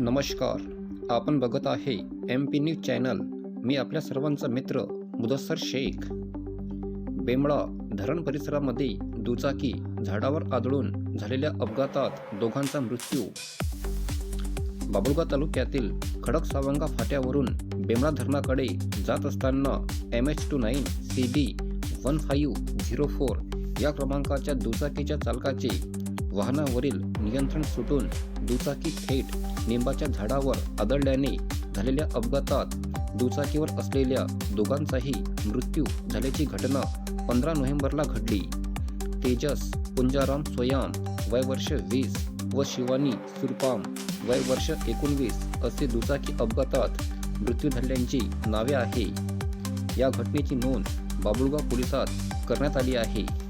नमस्कार. आपण बघत आहे एम पी न्यूज चॅनल मी आपल्या सर्वांचा मित्र मुदस्सर शेख. बेमळा धरण परिसरामध्ये दुचाकी झाडावर आदळून झालेल्या अपघातात दोघांचा मृत्यू. बाबुळगाव तालुक्यातील खडक सावंगा फाट्यावरून बेमळा धरणाकडे जात असताना M H two nine C D one five zero four या क्रमांकाच्या दुचाकीच्या चालकाचे वाहनावरील नियंत्रण सुटून दुचाकी थेट निंबाच्या झाडावर आदळल्याने झालेल्या अपघातात दुचाकीवर असलेल्या दोघांचाही मृत्यू झाल्याची घटना पंधरा नोव्हेंबरला घडली. तेजस पुंजाराम सोयाम वय वर्ष वीस व शिवानी सुरपाम वय वर्ष एकोणवीस असे दुचाकी अपघातात मृत्यू झाल्यांची नावे आहे. या घटनेची नोंद बाबुळगाव पोलिसात करण्यात आली आहे.